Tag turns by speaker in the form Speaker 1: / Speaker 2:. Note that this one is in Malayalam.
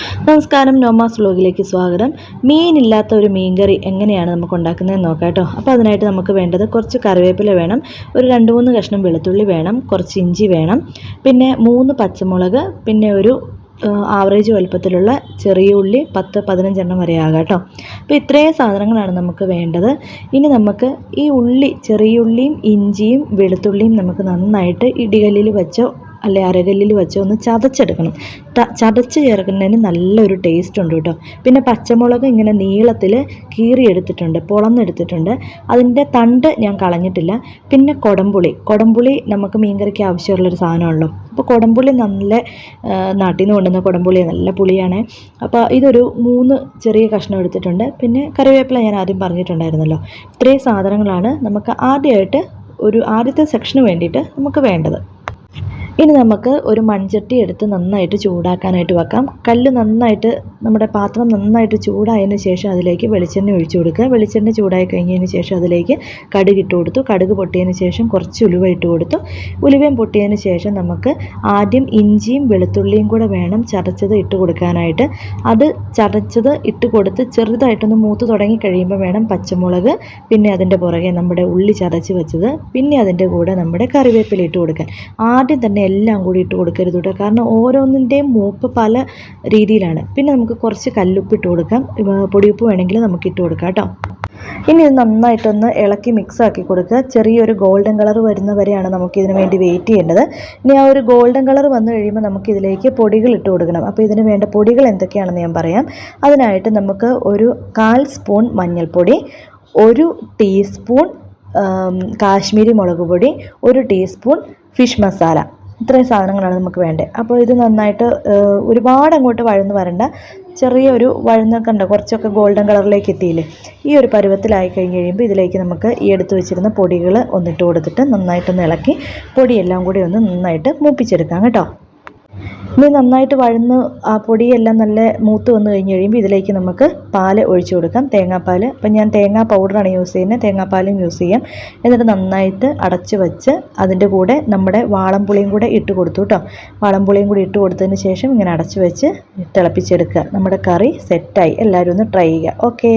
Speaker 1: നമസ്കാരം നോമാസ് വ്ലോഗിലേക്ക് സ്വാഗതം. മീനില്ലാത്ത ഒരു മീൻകറി എങ്ങനെയാണ് നമുക്ക് ഉണ്ടാക്കുന്നതെന്ന് നോക്കാം കേട്ടോ. അപ്പോൾ അതിനായിട്ട് നമുക്ക് വേണ്ടത് കുറച്ച് കറിവേപ്പില വേണം ഒരു രണ്ട് മൂന്ന് കഷ്ണം വെളുത്തുള്ളി വേണം കുറച്ച് ഇഞ്ചി വേണം പിന്നെ മൂന്ന് പച്ചമുളക് പിന്നെ ഒരു ആവറേജ് വലുപ്പത്തിലുള്ള ചെറിയ ഉള്ളി പത്ത് പതിനഞ്ചെണ്ണം വരെ ആകാം കേട്ടോ. അപ്പോൾ ഇത്രയും സാധനങ്ങളാണ് നമുക്ക് വേണ്ടത്. ഇനി നമുക്ക് ഈ ഉള്ളി ചെറിയ ഉള്ളിയും ഇഞ്ചിയും വെളുത്തുള്ളിയും നമുക്ക് നന്നായിട്ട് ഇടികല്ലിൽ വെച്ചോ അല്ലെ അരകല്ലിൽ വെച്ച് ഒന്ന് ചതച്ചെടുക്കണം. ചതച്ച് ചേർക്കുന്നതിന് നല്ലൊരു ടേസ്റ്റ് ഉണ്ട് കേട്ടോ. പിന്നെ പച്ചമുളക് ഇങ്ങനെ നീളത്തിൽ കീറിയെടുത്തിട്ടുണ്ട് പൊളന്നെടുത്തിട്ടുണ്ട്. അതിന്റെ തണ്ട് ഞാൻ കളഞ്ഞിട്ടില്ല. പിന്നെ കൊടംപുളി. കൊടംപുളി നമുക്ക് മീൻകറിക്ക് ആവശ്യമുള്ളൊരു സാധനമാണല്ലോ. അപ്പോൾ കൊടംപുളി നല്ല നാട്ടിൽ നിന്ന് കൊണ്ടുവന്ന കൊടംപുളി നല്ല പുളിയാണ്. അപ്പോൾ ഇതൊരു മൂന്ന് ചെറിയ കഷ്ണം എടുത്തിട്ടുണ്ട്. പിന്നെ കറിവേപ്പില ഞാൻ ആദ്യം പറഞ്ഞിട്ടുണ്ടായിരുന്നല്ലോ. ഇത്രയും സാധനങ്ങളാണ് നമുക്ക് ആദ്യമായിട്ട് ഒരു ആദ്യത്തെ സെക്ഷന് വേണ്ടിയിട്ട് നമുക്ക് വേണ്ടത്. ഇനി നമുക്ക് ഒരു മൺചട്ടി എടുത്ത് നന്നായിട്ട് ചൂടാക്കാനായിട്ട് വെക്കാം. കല്ല് നന്നായിട്ട് നമ്മുടെ പാത്രം നന്നായിട്ട് ചൂടായതിന് ശേഷം അതിലേക്ക് വെളിച്ചെണ്ണ ഒഴിച്ചു കൊടുക്കുക. വെളിച്ചെണ്ണ ചൂടായി കഴിഞ്ഞതിന് ശേഷം അതിലേക്ക് കടുക് ഇട്ട് കൊടുത്തു. കടുക് പൊട്ടിയതിന് ശേഷം കുറച്ച് ഉലുവ ഇട്ട് കൊടുത്തു. ഉലുവയും പൊട്ടിയതിന് ശേഷം നമുക്ക് ആദ്യം ഇഞ്ചിയും വെളുത്തുള്ളിയും കൂടെ വേണം ചതച്ചത് ഇട്ട് കൊടുക്കാനായിട്ട്. അത് ചതച്ചത് ഇട്ട് കൊടുത്ത് ചെറുതായിട്ടൊന്ന് മൂത്ത് തുടങ്ങി കഴിയുമ്പോൾ വേണം പച്ചമുളക് പിന്നെ അതിന്റെ പുറകെ നമ്മുടെ ഉള്ളി ചതച്ച് വെച്ചത് പിന്നെ അതിന്റെ കൂടെ നമ്മുടെ കറിവേപ്പില ഇട്ട് കൊടുക്കാൻ. ആദ്യം തന്നെ എല്ലാം കൂടി ഇട്ട് കൊടുക്കരുത് കേട്ടോ. കാരണം ഓരോന്നിന്റെയും മൂപ്പ് പല രീതിയിലാണ്. പിന്നെ നമുക്ക് കുറച്ച് കല്ലുപ്പ് ഇട്ട് കൊടുക്കാം. പൊടിയുപ്പ് വേണമെങ്കിൽ നമുക്ക് ഇട്ട് കൊടുക്കാം കേട്ടോ. ഇനി ഇത് നന്നായിട്ടൊന്ന് ഇളക്കി മിക്സ് ആക്കി കൊടുക്കുക. ചെറിയൊരു ഗോൾഡൻ കളർ വരുന്ന വരെയാണ് നമുക്ക് ഇതിന് വേണ്ടി വെയിറ്റ് ചെയ്യേണ്ടത്. ഇനി ആ ഒരു ഗോൾഡൻ കളർ വന്നു കഴിയുമ്പോൾ നമുക്ക് ഇതിലേക്ക് പൊടികൾ ഇട്ട് കൊടുക്കണം. അപ്പോൾ ഇതിന് വേണ്ട പൊടികൾ എന്തൊക്കെയാണെന്ന് ഞാൻ പറയാം. അതിനായിട്ട് നമുക്ക് ഒരു കാൽ സ്പൂൺ മഞ്ഞൾപ്പൊടി ഒരു ടീസ്പൂൺ കാശ്മീരി മുളക് പൊടി ഒരു ടീസ്പൂൺ ഫിഷ് മസാല ഇത്രയും സാധനങ്ങളാണ് നമുക്ക് വേണ്ടത് അപ്പോൾ ഇത് നന്നായിട്ട് ഒരുപാട് അങ്ങോട്ട് വഴന്ന് വരണ്ട. ചെറിയൊരു വഴന്നൊക്കെ ഉണ്ട്. കുറച്ചൊക്കെ ഗോൾഡൻ കളറിലേക്ക് എത്തിയില്ലേ? ഈ ഒരു പരുവത്തിലായി കഴിഞ്ഞ് കഴിയുമ്പോൾ ഇതിലേക്ക് നമുക്ക് ഈ എടുത്ത് വെച്ചിരുന്ന പൊടികൾ ഒന്നിട്ട് കൊടുത്തിട്ട് നന്നായിട്ടൊന്ന് ഇളക്കി പൊടിയെല്ലാം കൂടി ഒന്ന് നന്നായിട്ട് മൂപ്പിച്ചെടുക്കാം കേട്ടോ. ഇനി നന്നായിട്ട് വഴന്ന് ആ പൊടിയെല്ലാം നല്ല മൂത്ത് വന്നു കഴിഞ്ഞ് കഴിയുമ്പോൾ ഇതിലേക്ക് നമുക്ക് പാൽ ഒഴിച്ചു കൊടുക്കാം. തേങ്ങാപ്പാൽ അപ്പം ഞാൻ തേങ്ങാ പൗഡറാണ് യൂസ് ചെയ്യുന്നത്. തേങ്ങാപ്പാലും യൂസ് ചെയ്യാം. എന്നിട്ട് നന്നായിട്ട് അടച്ച് വെച്ച് അതിന്റെ കൂടെ നമ്മുടെ വാളംപുളിയും കൂടെ ഇട്ട് കൊടുത്തു കേട്ടോ. വാളംപുളിയും കൂടി ഇട്ട് കൊടുത്തതിന് ശേഷം ഇങ്ങനെ അടച്ച് വെച്ച് തിളപ്പിച്ചെടുക്കുക. നമ്മുടെ കറി സെറ്റായി എല്ലാവരും ഒന്ന് ട്രൈ ചെയ്യുക. ഓക്കേ